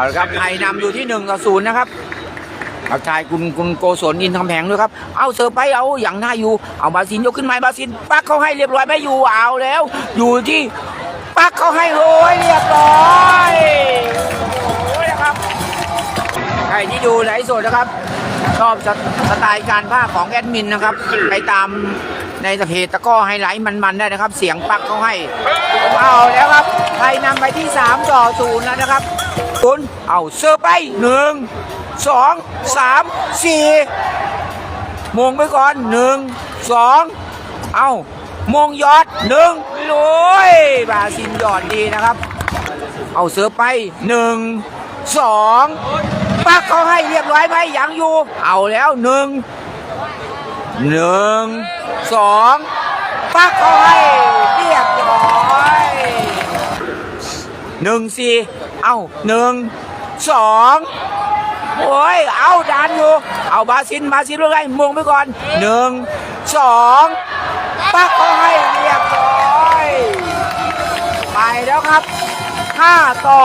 เอาละครับไทยนำอยู่ที่หนึ่งต่อศูนย์นะครับทักทายคุณคุณโกศลอินทำแผงด้วยครับ เอาเสิร์ฟไปเอาอย่างน่าอยู่ เอาบาซินยกขึ้นมาบาซินปักเขาให้เรียบร้อยไม่อยู่เอาแล้ว อยู่ที่ปักเขาให้โอ้ยเรียบร้อยโอ้ยนะครับใครที่ดูไลฟ์สดนะครับ ชอบสสไตล์การภาคของแอดมินนะครับ ไปตาม ในเพจตะก้อไฮไลท์มันๆได้นะครับ เสียงปักเขาให้เอาแล้วครับไทยนำไปที่ 3 ต่อศูนย์แล้วนะครับศูนย์เอาเซอร์ไปหนึ่งสองสามสี่มงไปก่อนหนึ่งสองเอามงยอดหนึ่งลุยบาซินยอดดีนะครับ เอาเสือไปหนึ่งสองปักเขาให้เรียบร้อยไหมยังอยู่ เอาแล้วหนึ่ง หนึ่งสองปักเขาให้เรียบร้อยหนึ่งสี่เอาหนึ่งสองโอ้ย เอาดันอยู่ เอาบาซิน บาซินเลยมงไปก่อนหนึ่งสองปักเขาให้เรียบร้อย ไปแล้วครับ5ต่อ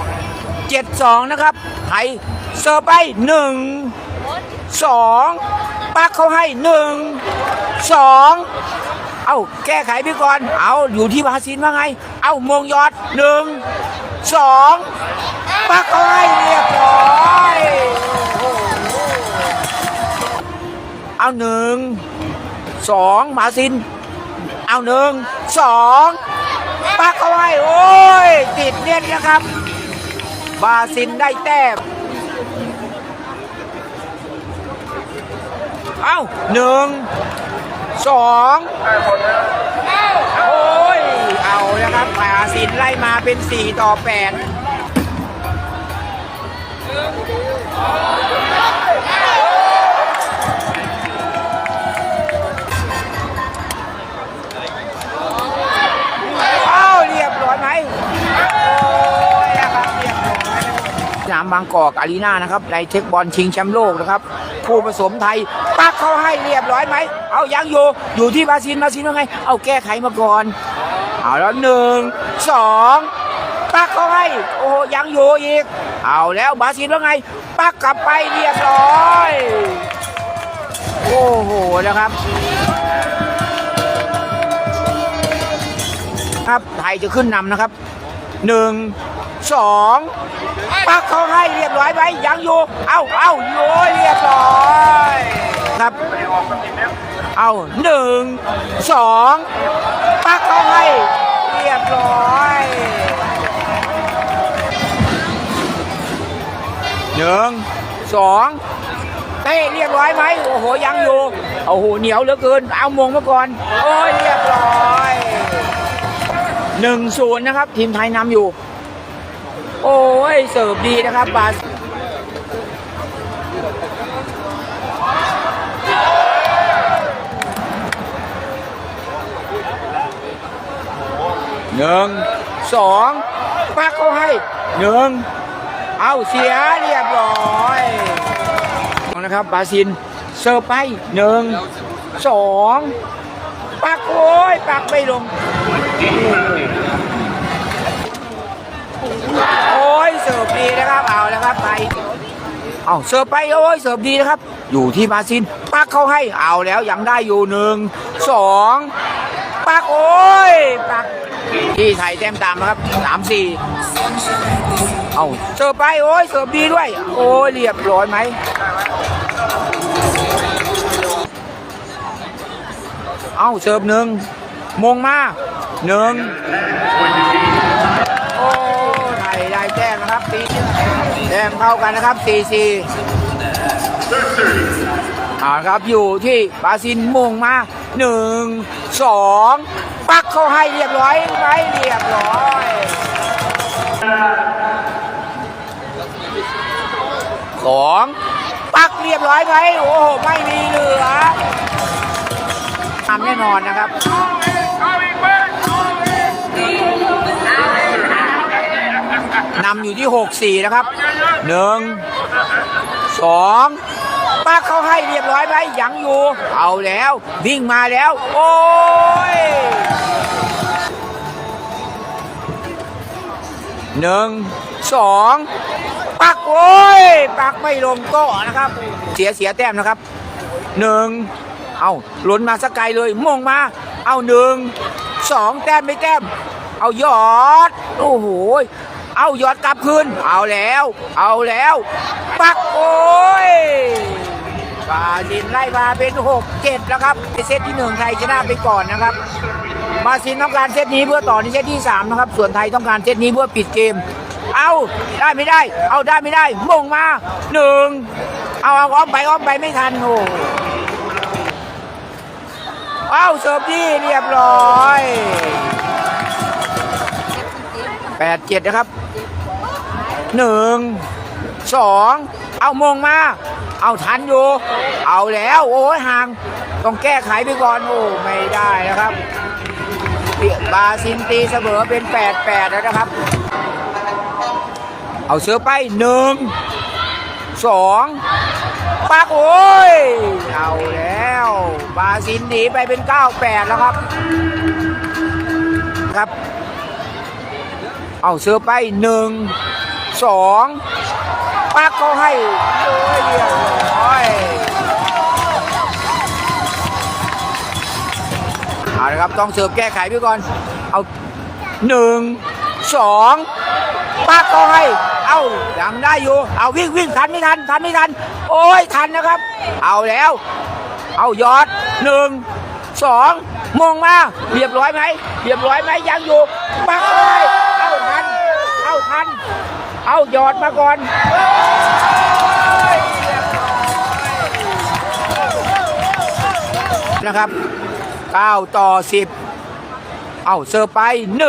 1 7 2นะครับไทยเสิร์ฟไป1 2 ปักเขาให้1 2เอาแก้ไขไปก่อนเอาอยู่ที่บาซินว่าไง เอามงยอด1 2ปักเขาให้เรียบร้อยเอาหนึ่งสองบาซิน เอาหนึ่งสองปักเอาไว้โอ้ยติดเน็ตนะครับบาซินได้แต้ม เอ้าหนึ่งสองโอ้ย เอานะครับบาซินไล่มาเป็น 4 ต่อ8เอาเรียบร้อยไหมโอ้ยนะครับสนามบางกอกอารีนานะครับในเทคบอลชิงแชมป์โลกนะครับ คู่ผสมไทยปักเขาให้เรียบร้อยไหม เอายังอยู่ อยู่ที่บาซิลบาซิลว่าไง เอาแก้ไขมาก่อน เอาแล้วหนึ่งสองปักเขาให้ โอ้โหยังอยู่อีก เอาแล้วบาซิลว่าไง ปักกลับไปเรียบร้อย โอ้โหนะครับครับไทยจะขึ้นนำนะครับหนึ่ง สองปักเขาให้เรียบร้อยไหมยังอยู่เอาเอาโยยเรียบร้อยครับเอาหนึ่งสองปักเขาให้เรียบร้อยหนึ่งสองเต้เรียบร้อยไหมโอ้โหยังอยู่โอ้โหเหนียวเหลือเกิน เอามงมาก่อน โอ้ยเรียบร้อยหนึ่งศูนย์นะครับ ทีมไทยนำอยู่ โอ้ย เสิร์ฟดีนะครับบาสหนึ่งสองปักเขาให้หนึ่งเอาเสียเรียบร้อยนะครับบาซินเสิร์ฟไปหนึ่งสองปักโอ้ยปักไม่ลง โอ้ยเสิร์ฟดีนะครับเอาแล้วครับไปเอาเสิร์ฟไปโอ้ยเสิร์ฟดีนะครับ อยู่ที่มาซินปักเขาให้เอาแล้วยังได้อยู่หนึ่งสองปักโอ้ยปักที่ไทยแต้มตามนะครับสามสี่เอาเสิร์ฟไปโอ้ยเสิร์ฟดีด้วย โอ้ยเรียบร้อยไหมเอาเสิร์ฟหนึ่งมงมาหนึ่งโอ้ นะครับแต้มเท่ากันนะครับ4 4เอาครับอยู่ที่บาซิลมงมาหนึ่งสองปักเขาให้เรียบร้อยไหมเรียบร้อยสองปักเรียบร้อยไหมโอ้โห ไม่มีเหลือทำแน่นอนนะครับำอยู่ที่ 6 4 นะครับ1 2ป้าเขาให้เรียบร้อยไหมยังอยู่ เอาแล้ว วิ่งมาแล้ว โอ้ยหนึ่ง สองปักโอ้ยปักไม่ลงโต๊ะนะครับ เสียเสียแต้มนะครับ หนึ่ง เอาหล้นมาสกไกลเลยมงมา เอาหนึ่ง สองแต้มไม่แต้ม เอายอด โอ้โห เอายอดกลับคืน เอาแล้ว เอาแล้ว ปักโอ้ยบาซินไล่มาเป็นหกเจ็ดแล้วครับในเซตที่หนึ่งไทยชนะไปก่อนนะครับมาซินต้องการเซตนี้เพื่อต่อในเซตที่3นะครับส่วนไทยต้องการเซตนี้เพื่อปิดเกม เอาได้ไม่ได้ เอาได้ไม่ได้มงมาหนึ่งเอาเอาอ้อมไปอ้อมไปไม่ทันโอ้เอาเสิร์ฟที่เรียบร้อยแปดเจ็ดนะครับ หนึ่งสองเอามงมา เอาทันอยู่ เอาแล้วโอ้ยห่าง ต้องแก้ไขไปก่อนโอ้ไม่ได้นะครับบาซินตีเสมอเป็น8 8แปดแล้วนะครับ เอาเสือไปหนึ่งสองปักโอ้ย เอาแล้ว บาซินหนีไปเป็น9 8แล้วครับ ครับ เอาเสือไปหนึ่ง สองปักเขาให้โอ้ยเรียบร้อยเอาละครับต้องเสิร์ฟแก้ไขไปก่อน เอาหนึ่งสองปักก็ให้ เอายังได้อยู่ เอาวิ่งวิ่งทันไม่ทันทันไม่ทัน โอ้ยทันนะครับ เอาแล้ว เอายอดหนึ่งสองมงมาเรียบร้อยไหมเรียบร้อยไหมยังอยู่ปักก็ให้เอาทันเอาทัน เอายอดมาก่อนนะครับ 9 ต่อ 10 เอาเสิร์ไป 1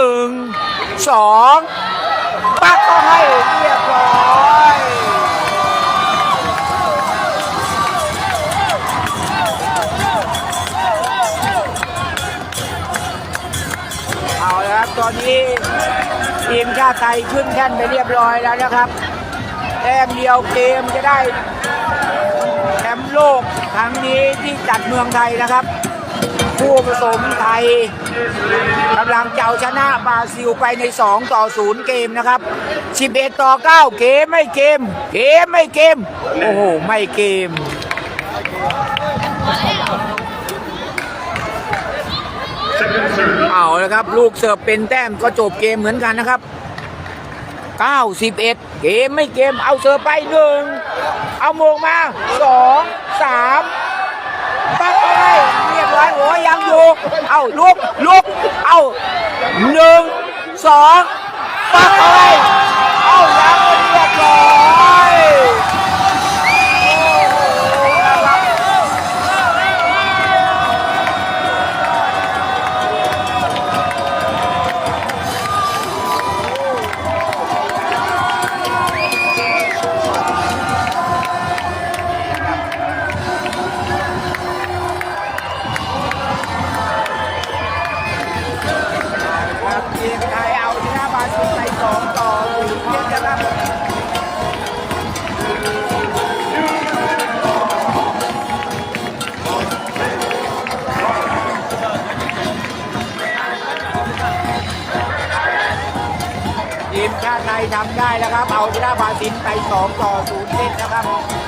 2 ปักก็ให้เรียบร้อยเอาละครับตอนนี้ ทีมชาติไทยขึ้นแท่นไปเรียบร้อยแล้วนะครับแต้มเดียวเกมจะได้แชมป์โลกครั้งนี้ที่จัดเมืองไทยนะครับ ผู้ผสมไทยกำลังจะเอาชนะบราซิลไปใน 2 ต่อ 0 เกมนะครับ 11 ต่อ 9 เกมไม่เกม เกมไม่เกม โอ้โห ไม่เกม เอาละครับ ลูกเสิร์ฟเป็นแต้มก็จบเกมเหมือนกันนะครับ 91 เกมไม่เกมเอาเสิร์ฟไปหนึ่งเอาโมงมาสองสามปักไปเรียบร้อยโอ้ยังอยู่เอาลุกลุกเอาหนึ่งสองปักไปำได้แล้วครับ เอาชนะบาซินไปสองต่อศูนย์เซตนะครับ